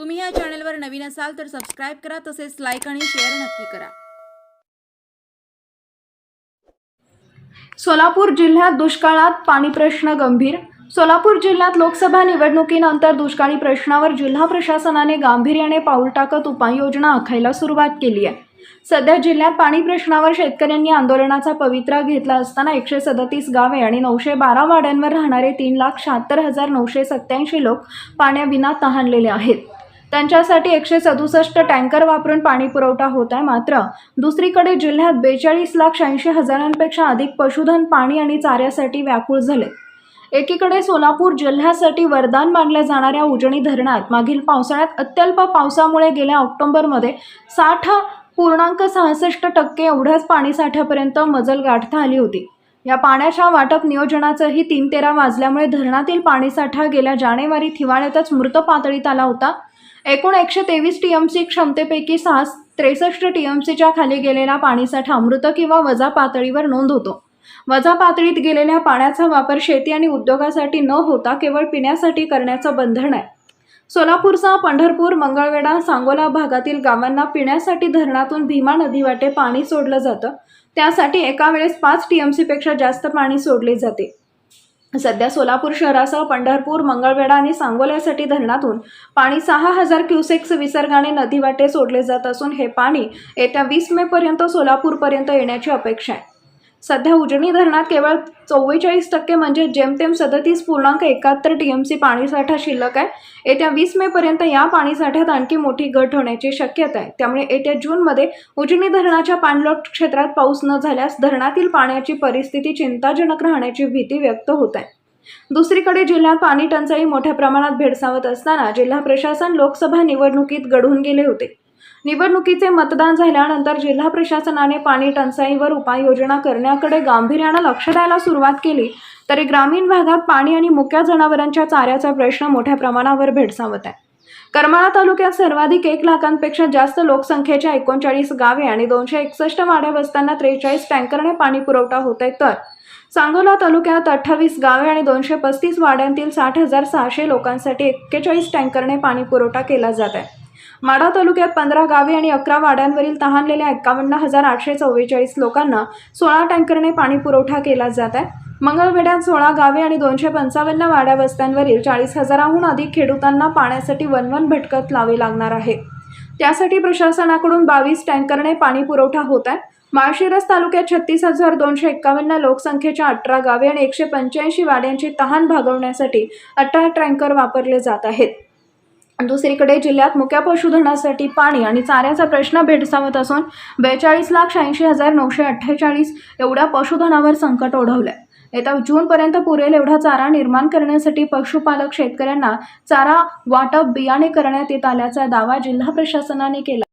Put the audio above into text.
तुम्ही या चॅनलवर नवीन असाल तर सबस्क्राईब करा तसेच लाईक आणि शेअर नक्की करा. सोलापूर जिल्ह्यात दुष्काळात पाणी प्रश्न गंभीर. सोलापूर जिल्ह्यात लोकसभा निवडणुकीनंतर दुष्काळी प्रश्नावर जिल्हा प्रशासनाने गांभीर्याने पाऊल टाकत उपाययोजना आखायला सुरुवात केली आहे. सध्या जिल्ह्यात पाणी प्रश्नावर शेतकऱ्यांनी आंदोलनाचा पवित्रा घेतला असताना एकशे सदतीस गावे आणि नऊशे बारा वाड्यांवर राहणारे तीन लाख शहात्तर हजार नऊशे सत्याऐंशी लोक पाण्याविना तहानलेले आहेत. त्यांच्यासाठी एकशे सदुसष्ट टँकर वापरून पाणी पुरवठा होत आहे. मात्र दुसरीकडे जिल्ह्यात बेचाळीस लाख शहाऐंशी हजारांपेक्षा अधिक पशुधन पाणी आणि चाऱ्यासाठी व्याकुळ झाले. एकीकडे सोलापूर जिल्ह्यासाठी वरदान मानल्या जाणाऱ्या उजणी धरणात मागील पावसाळ्यात अत्यल्प पावसामुळे गेल्या ऑक्टोबरमध्ये साठ पूर्णांक सहासष्ट टक्के एवढ्याच पाणीसाठ्यापर्यंत मजल गाठता आली होती. या पाण्याच्या वाटप नियोजनाचंही तीन तेरा वाजल्यामुळे धरणातील पाणीसाठा गेल्या जानेवारीत हिवाळ्यातच मृत पातळीत आला होता. एकूण एकशे तेवीस टी एम सी क्षमतेपैकी सहा त्रेसष्ट टी एम सीच्या खाली गेलेला पाणीसाठा मृत किंवा वजा पातळीवर नोंद होतो. वजा पातळीत गेलेल्या पाण्याचा वापर शेती आणि उद्योगासाठी न होता केवळ पिण्यासाठी करण्याचं बंधन आहे. सोलापूरचा पंढरपूर मंगळवेढा सांगोला भागातील गावांना पिण्यासाठी धरणातून भीमा नदीवाटे पाणी सोडलं जातं. त्यासाठी एका वेळेस पाच टी एम सीपेक्षा जास्त पाणी सोडले जाते. सध्या सोलापूर शहरासह पंढरपूर मंगळवेढा आणि सांगोल्यासाठी धरणातून पाणी सहा हजार क्युसेक्स विसर्गाने नदीवाटे सोडले जात असून हे पाणी येत्या वीस मेपर्यंत सोलापूरपर्यंत येण्याची अपेक्षा आहे. सध्या उजनी धरणात केवळ चव्वेचाळीस टक्के म्हणजे जेमतेम सदतीस पूर्णांक एकाहत्तर टी एम सी पाणीसाठा शिल्लक आहे. येत्या वीस मेपर्यंत या पाणीसाठ्यात आणखी मोठी घट होण्याची शक्यता आहे. त्यामुळे येत्या जूनमध्ये उजनी धरणाच्या पाणलोट क्षेत्रात पाऊस न झाल्यास धरणातील पाण्याची परिस्थिती चिंताजनक राहण्याची भीती व्यक्त होत आहे. दुसरीकडे जिल्ह्यात पाणी टंचाई मोठ्या प्रमाणात भेडसावत असताना जिल्हा प्रशासन लोकसभा निवडणुकीत घडून गेले होते. निवडणुकीचे मतदान झाल्यानंतर जिल्हा प्रशासनाने पाणी टंचाईवर उपाययोजना करण्याकडे गांभीर्यानं लक्ष द्यायला सुरुवात केली तरी ग्रामीण भागात पाणी आणि मुक्या जनावरांच्या चाऱ्याचा प्रश्न मोठ्या प्रमाणावर भेडसावत आहे. करमाळा तालुक्यात सर्वाधिक एक लाखांपेक्षा जास्त लोकसंख्येच्या एकोणचाळीस गावे आणि दोनशे एकसष्ट वाड्या वस्त्यांना त्रेचाळीस टँकरने पाणी पुरवठा होत आहे तर सांगोला तालुक्यात अठ्ठावीस गावे आणि दोनशे पस्तीस वाड्यांतील साठ हजार सहाशे लोकांसाठी एक्केचाळीस टँकरने पाणी पुरवठा केला जात आहे. माढा तालुक्यात पंधरा गावे आणि अकरा वाड्यांवरील तहानलेल्या एकावन्न हजार आठशे चव्वेचाळीस लोकांना सोळा टँकरने पाणी पुरवठा केला जात आहे. मंगळवेढ्यात सोळा गावे आणि दोनशे पंचावन्न वाड्या वस्त्यांवरील चाळीस हजाराहून अधिक खेडूतांना पाण्यासाठी वनवन भटकत लावे लागणार आहे. त्यासाठी प्रशासनाकडून बावीस टँकरने पाणी पुरवठा होत आहे. माळशिरस तालुक्यात छत्तीस हजार दोनशे एक्कावन्न लोकसंख्येच्या अठरा गावे आणि एकशे पंच्याऐंशी वाड्यांची तहान भागवण्यासाठी अठरा टँकर वापरले जात आहेत. दुसरीकडे जिल्ह्यात मुक्या पशुधनासाठी पाणी आणि चाऱ्याचा प्रश्न भेडसावत असून बेचाळीस लाख शहाऐंशी हजार नऊशे अठ्ठेचाळीस एवढ्या पशुधनावर संकट ओढवलंय. येत्या जूनपर्यंत पुरेल एवढा चारा निर्माण करण्यासाठी पशुपालक शेतकऱ्यांना चारा वाटप बियाणे करण्यात येत आल्याचा दावा जिल्हा प्रशासनाने केला.